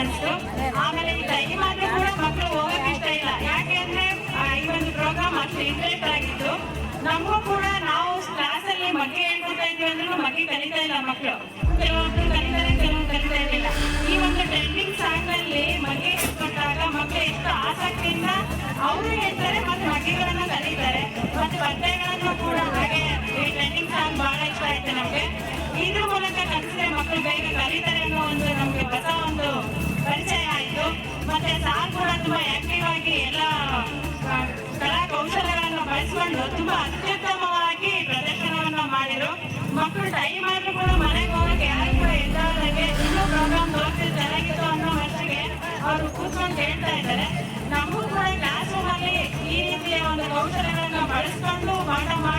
ಅನಿಸ್ತು ಆಮೇಲೆ ಈ ಟೈಮ್ ಆದ್ರೂ ಕೂಡ ಮಕ್ಕಳು ಹೋಗಕ್ಕೆ ಇಷ್ಟ ಇಲ್ಲ. ಯಾಕೆಂದ್ರೆ ಈ ಒಂದು ಪ್ರೋಗ್ರಾಮ್ ಅಷ್ಟು ಇಂಟ್ರೆಸ್ಟ್ ಆಗಿತ್ತು ನಮಗೂ ಕೂಡ ನಾವು ಕ್ಲಾಸಲ್ಲಿ ಬಗ್ಗೆ ಹೇಳ್ಕೊತಾ ಇದ್ವಿ ಅಂದ್ರೂ ಬಗ್ಗೆ ಕಲಿತಾ ಇಲ್ಲ ಮಕ್ಕಳು ಕೆಲವೊಬ್ರು ಕಲಿತಾರೆ ಕೆಲವು ಕಲಿತಾ ಇರಲಿಲ್ಲ. ಈ ಒಂದು ಟ್ರೆಂಡಿಂಗ್ ಸಾಂಗ್ನಲ್ಲಿ ಬಗ್ಗೆ ಕಲ್ತ್ಕೊಂಡಾಗ ಮಕ್ಕಳು ಎಷ್ಟು ಆಸಕ್ತಿಯಿಂದ ಅವರು ಹೇಳ್ತಾರೆ ಮತ್ತೆ ಮಗ್ಗಿಗಳನ್ನ ಕಲಿತಾರೆ. ಮತ್ತೆ ಬಟ್ಟೆಗಳನ್ನು ಕೂಡ ಹಾಗೆ ಈ ಟ್ರೆಂಡಿಂಗ್ ಸಾಂಗ್ ಬಹಳ ಇಷ್ಟ ಆಯ್ತು ನಮಗೆ. ಇದ್ರ ಮೂಲಕ ಕಲಿಸಿದ್ರೆ ಮಕ್ಕಳು ಬಳಸಿಕೊಂಡು ತುಂಬಾ ಅತ್ಯುತ್ತಮವಾಗಿ ಪ್ರದರ್ಶನವನ್ನು ಮಾಡಿದ್ರು ಮಕ್ಕಳು ಟೈಮ್ ಆದ್ರೂ ಕೂಡ ಮನೆಗೆ ಹೋಗಕ್ಕೆ ಯಾರು ಕೂಡ ಎದ್ದಾದಂಗೆ ಇನ್ನೂ ಪ್ರೋಗ್ರಾಮ್ ತೋರಿಸಿ ಚೆನ್ನಾಗಿತ್ತು ಅನ್ನೋ ವರ್ಷಕ್ಕೆ ಅವರು ಕೂತ್ಕೊಂಡು ಹೇಳ್ತಾ ಇದ್ದಾರೆ. ನಮಗೂ ಕೂಡ ಕ್ಲಾಸ್ ರೂಮ್ ಅಲ್ಲಿ ಈ ರೀತಿಯ ಒಂದು ಕೌಶಲ್ಯಗಳನ್ನ ಬಳಸ್ಕೊಂಡು ಪಾಠ ಮಾಡಿದ್ರೆ